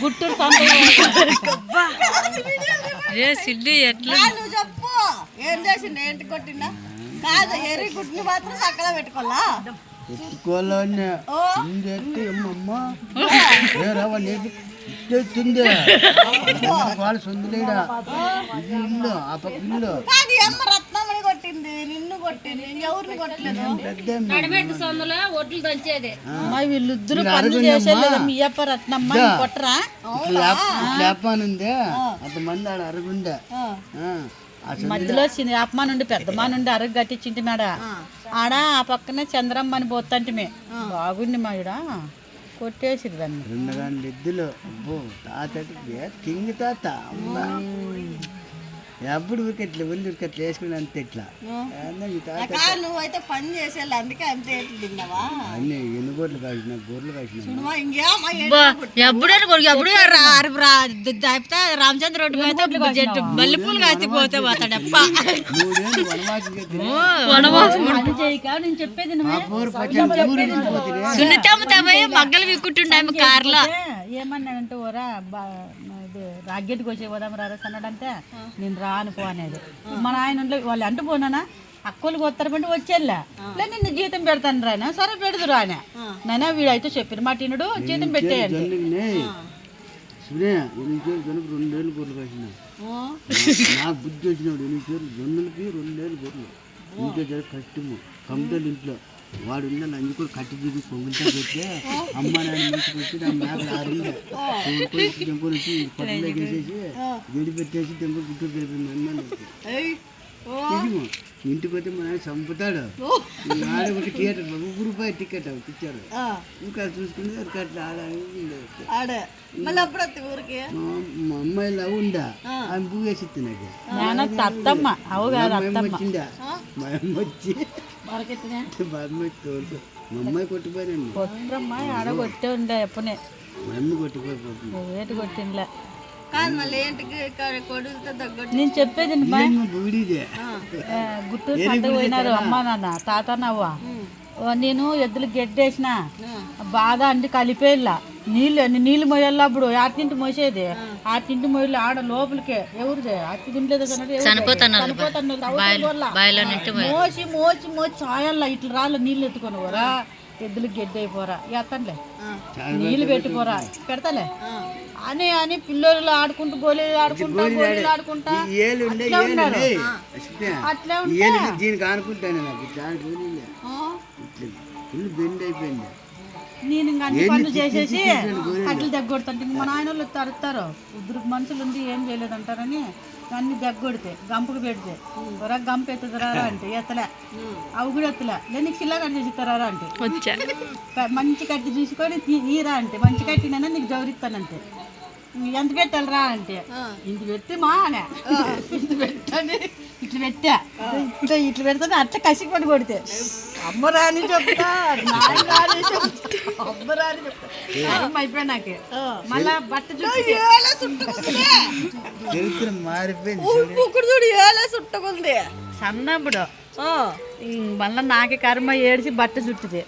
గుట్టూరు సొంత ఏ సిడ్డి ఎట్లా? నువ్వు చెప్పు. ఏం చేసిండు? ఏంటి కొట్టిందా కాదు ఎర్రి గుడ్ని మాత్రం చక్కగా పెట్టుకోవాలా? ఇంకెత్తి అమ్మమ్మ వేరేవా నీకు ఇచ్చేస్తుంది? వాళ్ళు ఇది ఇల్లు ఆ పక్క ఇల్లు. అమ్మ కొట్టింది నిన్ను కొట్టింది ఎవరిని కొట్టలేదు? పెద్ద సొందులో ఒడ్లు దంచేది. మా వీళ్ళిద్దరు పనులు చేసేది మీ అప్ప రత్నమ్మ కొట్టరా లేపానుందే. అంతమంది ఆడ అరుగుండే ఆ, ఆ. సొంత- మధ్యలో చిన్న అప్పమా నుండి పెద్దమా నుండి అరగ కట్టించింటి మేడ. ఆడ ఆ పక్కనే చంద్రమ్మని పోతంటిమే బాగుంది మా ఈడ. కొట్టేసిరు దాన్ని రెండు గంటల ఎద్దులు. అబ్బో తాత కింగ్ తాత. అమ్మా. ఎప్పుడు ఊరికట్లే ఒళ్ళు ఊరికట్లే వేసుకుని అంతే ఇట్లా. నువ్వైతే పని చేసేయాలి అందుకే అంతే ఎట్లు తిన్నావా? అన్ని ఎన్ని కాసిన గొర్రెలు కాసిన నువ్వు ఇంకేమా ఎప్పుడు ఎప్పుడు దాపితే రామచంద్ర రోడ్డు మీద చెట్టు మల్లె పూలు కాసి పోతే నేను చెప్పేది వెళ్ళిపోతుంది సున్నితమ్మ మగ్గలు విక్కుంటుండే కార్లో. ఏమన్నాడంటే ఓరా ఇది రాగ్గెట్టికి వచ్చే పోదాం రారస్ అన్నాడంటే నేను రాను పో అనేది. మన ఆయన ఉండే- వాళ్ళు అంటూ పోనానా అక్కలు కొత్తారంటే వచ్చేళ్ళా లే నిన్ను జీతం పెడతాను రాయన సరే పెడదురు ఆయన. నైనా వీడైతే చెప్పిన మాట వినుడు జీతం పెట్టేయండి. జొన్నకి రెండేళ్ళు గొర్రెలు కాసిన నాకు బుద్ధి వచ్చినాడు చేరు జొన్నలకి రెండేళ్ళు గొర్రెలు. ఇంట్లో జర కష్టము. ఇంట్లో. వాడు ఉన్న లంజి కూడా కట్టి తీసి పొంగులతో పెట్టి అమ్మ నాన్న మంచి పెట్టి నా మేకలు ఆరింది తెంపుకొని వచ్చి పట్టులో వేసేసి గడి పెట్టేసి తెంపులు గుట్టు తెలిపింది అమ్మ ఇంటికి పోతే మా నాన్న చంపుతాడు. ఆడ ఒక థియేటర్ ఒక రూపాయి టికెట్ ఇచ్చారు ఇంకా చూసుకుని అట్లా ఆడ. మా అమ్మాయి లవ్ ఉందా ఆమె పువ్వు వేసి ఇస్తే నాకు మా అమ్మ వచ్చిందా మా అమ్మ వచ్చి అమ్మాయి కొట్టిపోయానండి కొట్టమ్మా ఆడ కొట్టే ఉండే ఎప్పుడే మా అమ్మ కొట్టిపోయిపోతుంది. ఏటి కొట్టిండ్లే? నేను చెప్పేది గుంటూరు సంత పోయినారు అమ్మ నాన్న తాత నవ్వ. నేను ఎద్దులు గెడ్డేసిన. బాగా అండి కలిపేళ్ళ. నీళ్ళు అన్ని నీళ్ళు మోయాలి అప్పుడు ఆటింటి మోసేది ఆటింటి మోయలు ఆడ లోపలికే. ఎవరిదే? అట్టి తినలేదు మోసి మోసి మోసి చాయల్లా ఇట్లా రాళ్ళ నీళ్ళు ఎత్తుకొని పోరా. ఎద్దులు గెడ్డి అయిపోరా. ఎత్తంలే నీళ్ళు పెట్టిపోరా పెడతాలే. అని అని పిల్లలు ఆడుకుంటూ గోళీలు ఆడుకుంటా గోళీలు ఆడుకుంటా. అట్లా ఏళ్ళు దీనికి నాకు. చాలా ఫుల్ బెండ్ అయిపోయింది. నేను ఇంక అన్ని పనులు చేసేసి అట్లా దగ్గొడుతుంటే మా నాయన వాళ్ళు తరుతారు. ఇద్దరు మనుషులు ఉండి ఏం చేయలేదు అంటారని అన్ని దగ్గొడితే గంపకు పెడితే. ఒరా గంప ఎత్తుదరా అంటే ఎత్తలే. అవి కూడా ఎత్తలే. నేను నీకు చిల్ల కట్టి చేసి ఇస్తారా అంటే మంచి కట్టి చూసుకొని తీ- ఈరా అంటే. మంచి కట్టినైనా నీకు జవరిస్తానంటే ఎంత పెట్టాలరా అంటే. ఇంత పెట్టి మా అనే. ఇంత పెట్టని ఇట్లా పెట్టా. ఇట్లా ఇట్లా పెడతాను అట్లా కసి పడి కొడితే. అమ్మరాని చెప్తా చెప్తా అమ్మరాని చెప్తా. అయిపోయి నాకు మళ్ళా బట్ట చరిత్ర మారిపోయింది ఇప్పుడు చూడు. ఏలా చుట్టుకుంది? సన్నప్పుడు మళ్ళీ నాకే కర్మ ఏడిచి బట్ట చుట్టింది.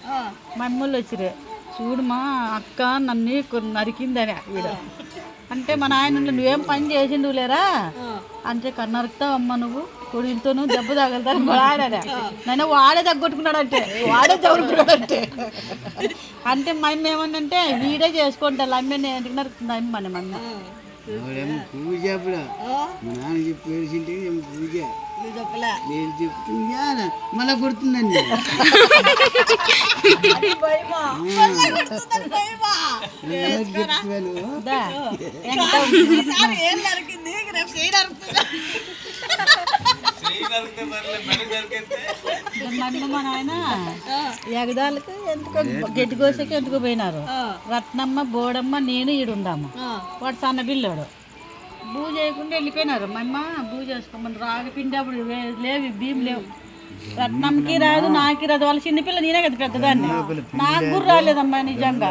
మా అమ్మోళ్ళు వచ్చిరే చూడు మా అక్క నన్ను నరికిందని వీడు. అంటే మా నాయన నువ్వేం పని చేసిండు లేరా? అంటే కన్నరుకుతావు అమ్మ నువ్వు. కొడుకుతోను దెబ్బ తగలుతాను. ఆయన నన్ను వాడే తగ్గొట్టుకున్నాడంటే. వాడే తగులుకున్నాడంటే. అంటే మా అమ్మ ఏమన్నంటే వీడే చేసుకుంటా అమ్మ ఎందుకు నరుకుతుంది? అమ్మ మన పూజ పూజ? నేను మళ్ళా భయమా? మళ్ళీ మా నాయన ఎగదాలకు ఎందుకో గట్టి కోసకి ఎందుకు పోయినారు. రత్నమ్మ బోడమ్మ నేను ఈడుందాము వాడు సన్న పిల్లోడు. బూ చేయకుండా వెళ్ళిపోయినారు. మా అమ్మ బూ చేసుకోమని రాగి పిండి అప్పుడు వే- లేవు బియ్యం లేవు. రత్నంకి రాదు నాకి రాదు. వాళ్ళ చిన్నపిల్ల నేనే కదా పెద్దదాన్ని. నాకు కూడా రాలేదమ్మా నిజంగా.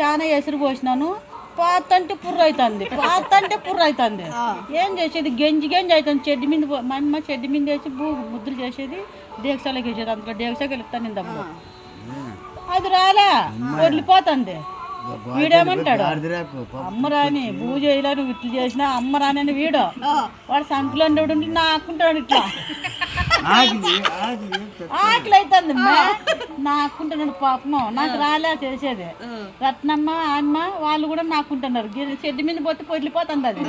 చాలా ఎసురు పోసినాను. పాత అంటే పుర్ర అవుతుంది పాత అంటే పుర్ర అవుతుంది ఏం చేసేది? గెంజి గెంజి అవుతుంది చెడ్డి మీద మా అమ్మ చెడ్డి మీద వేసి బూ ముద్దులు చేసేది. డేక్సాలకి వేసేది. అందులో డేక్సాకి వెళ్తాను అది రాలే. వదిలిపోతుంది. వీడేమంటాడు? అమ్మరాని పూజ చేయలేని ఇట్లు చేసినా అమ్మరాని అని వీడు? వాడు సంకలో ఉండి నాకుంటాడు ఇట్లా. ఆగి ఆగి ఆకలి అవుతుంది నాకుంటున్నాడు పాపము నాకు రాలే చేసేది. రత్నమ్మ అమ్మ వాళ్ళు కూడా నాకుంటున్నారు. చెడ్డు మీద పోతే పొడిలిపోతుంది అది.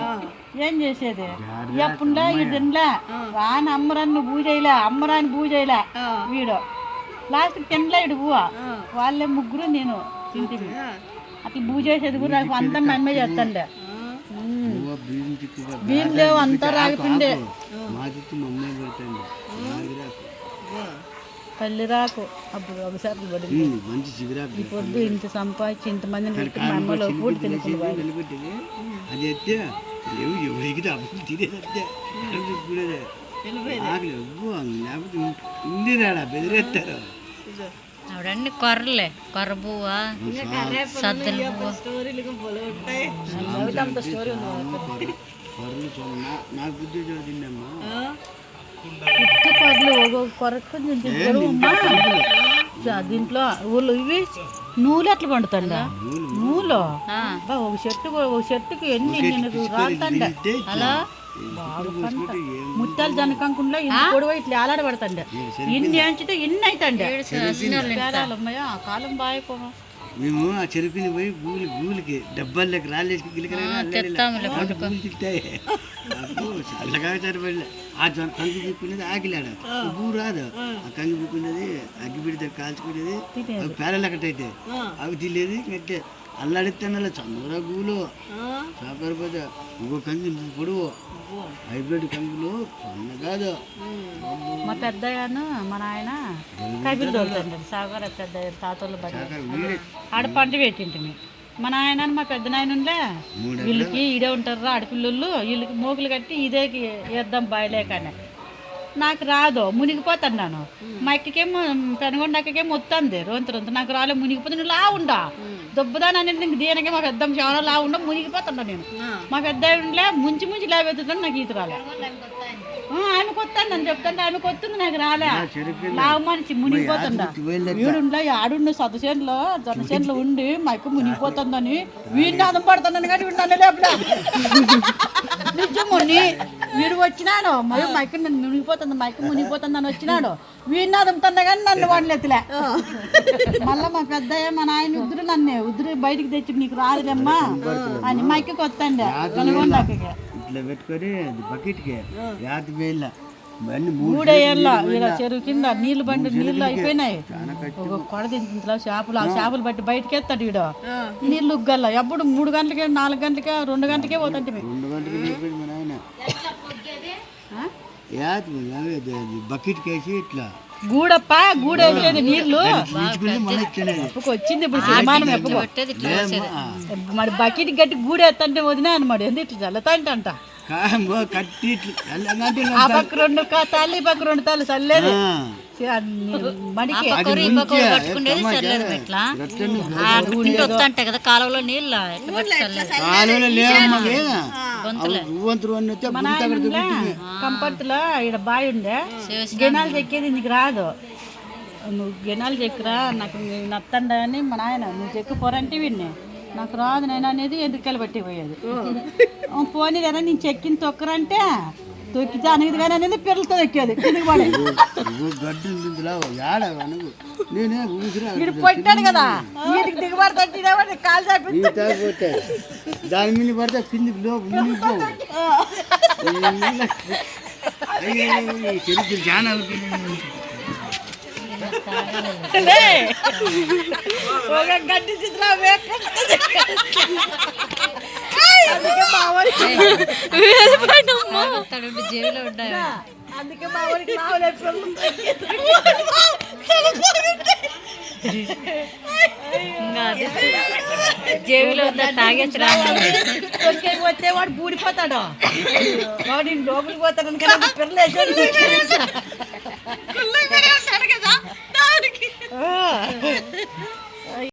ఏం చేసేది? ఎప్పుడులే ఈ తినలే రాని అమ్మరాన్ని పూజ చేయలే అమ్మరాని పూజ చేయలే వీడు. లాస్ట్ తినలే ఇడు పువ్వ వాళ్ళే ముగ్గురు నేను తింటివి అట్లా పూజ చేసేది కూడా నాకు అంతా మమ్మే చేస్తాండే. బియ్యం లేవు అంతా రాగిపిండే తల్లి రాకు. అప్పుడు ఒకసారి పడింది. పొద్దు ఇంత సంపాదించి ఇంతమందిని పెట్టి మా అమ్మలో పూడి తినుకుని నిలబెట్టేది. అది ఎత్తే ఎవు ఎవరికి అప్పుడు తినేదే చూసుకునేదే ఆకలి ఎవ్వు లేకపోతే ఉంది రాడా బెదిరేస్తారు. ఆవిడన్ని కొర్రలే. కొర్ర పువ్వ సద్దల దీంట్లో ఊళ్ళు ఇవి నూలు ఎట్లా పండుతుండ? నూలు? బా, ఒక చెట్టు ఒక చెట్టుకి ఎన్ని నేను రాలుతండ హలో? ముత్యాల జనకంకుండా ఇన్ని పొడవ ఇట్లా ఆలాడబడతండ ఇన్ని అంచితే ఇన్ని అవుతండే కాలం బాగా మేము ఆ చెరుకుని పోయి గూలి గూలికి డబ్బాల్లోకి రాళ్ళేసి గిలికలు గూలు తిట్టాయి అప్పుడు చల్లగా సరిపడలే ఆ జొన్న కంకి పిక్కునేది ఆకిలాడ. గూ రాదు. ఆ. కంకి పిక్కునేది అగ్గి పెడితే కాల్చుకునేది. అవి పేరలెక్కటైతే అవి తినేది కట్టే అల్లాడితే చంద్ర గూలు చాకరిపోతే ఇంకో ఇంత పొడువు. హైబ్రిడ్ కంకులు సన్న కాదు. మా పెద్దయ్యను మా నాయన సాగర్ పెద్ద వీడే. ఆడ పంట పెట్టింటిమి. మా నాయన మా పెద్ద నాయనులే మూడు వీళ్ళకి ఈడే ఉంటారు ఆడపిల్లలు. వీళ్ళకి మోగులు కట్టి ఇదే వేద్దాం బాయలేకనే నాకు రాదు మునిగిపోతాను నేను. మా అక్కకేమో పెనగొండ అక్కకేమో వస్తుంది రొంత రొంత. నాకు రాలే మునిగిపోతే నువ్వు లా ఉండా. దొబ్బదాని నీకు దీనికే మా పెద్ద చాలా లా ఉండ మునిగిపోతున్నా నేను మా పెద్ద ఆవిడలే ముంచి ముంచి లేవెత్తుతాను నాకు ఈత రాలే. ఆ, ఆమెకు వస్తాను అని చెప్తాను ఆమెకు వస్తుంది నాకు రాలే. లావు మనిషి మునిగిపోతుండా. వీడుండే ఆడుండు సత చేనులో జొన్న చేనులో ఉండి మా అక్క మునిగిపోతుందని వీడిని అదం పడుతున్నాను కానీ వీడిని అన్న లేపలే నిజము నీ వీడు వచ్చినాడు? మరి మా అక్క నన్ను మునిగిపోతుంది మా అక్క మునిగిపోతుంది అని వచ్చినాడు? వీడిని అదుముతున్నా కానీ నన్ను వాడిని ఎత్తులే మళ్ళా మా పెద్దయ్య మా నాయన ఉద్దురు నన్ను. ఉద్దురు బయటికి తెచ్చి నీకు రాదులేమ్మా అని మా అక్కకి వస్తాండే. కనుగొండ అక్కకి ఇట్లా పెట్టుకొని బకెట్కి. అన్ని మూడు మూడేళ్ళ ఇలా చెరువు కింద నీళ్ళు బండి నీళ్ళు అయిపోయినాయి. ఒక చేపలు ఆ చేపలు బట్టి బయటకి ఎత్తాడు వీడు నీళ్ళు ఉగ్గల్ల. ఎప్పుడు మూడు గంటలకే నాలుగు గంటలకే రెండు గంటలకే పోతుంటే రెండు గంటలు నిలబడి మా నాయన బకెట్కి వేసి ఇట్లా. గూడప్ప గూడ వేసేది నీళ్ళు వచ్చింది ఇప్పుడు ఇట్లా మరి బకెట్ గట్టి గూడ ఎత్తంటే వదినా అనమాట ఎందుకు ఇట్లా చల్లతాంట కాంబో కట్టి ఆ పక్క రెండు కా- తల్లి ఈ పక్క రెండు తల్లి చల్లేదు. మడికి. కదా కాలువలో నీళ్ళు. కంపర్తిలో ఇక్కడ బావి ఉండే. గినాలు చెక్కేది నీకు రాదు. నువ్వు గినాలు చెక్కురా నాకు నత్తండ అని మా నాయన నువ్వు చెక్కు పోరంటే విన్నే. నాకు రాదు నేను అనేది ఎందుకు బట్టి పోయేది? పోనీ కదా నేను చెక్కిన తొక్కరంటే తొక్కితే అనేది కానీ అనేది పిల్లలతో ఎక్కేది కిందికి పడే వీడు కదా. దిగుబడి తట్టినామని కాలు చాపి ఈ తాగిపోతే దాని మీద పడితే కిందికి లోపు చాలా ఒక గడ్డి చిత్ర జేబులో ఉన్నాయి అందుకే మా ఊరికి జేబులో ఉందా తాగేసి రా. తొక్కేకి వస్తే వాడు బూడిపోతాడు? వాడు నేను లోపలికి పోతాడు అనుకున్నా పిల్లలు. ఆ.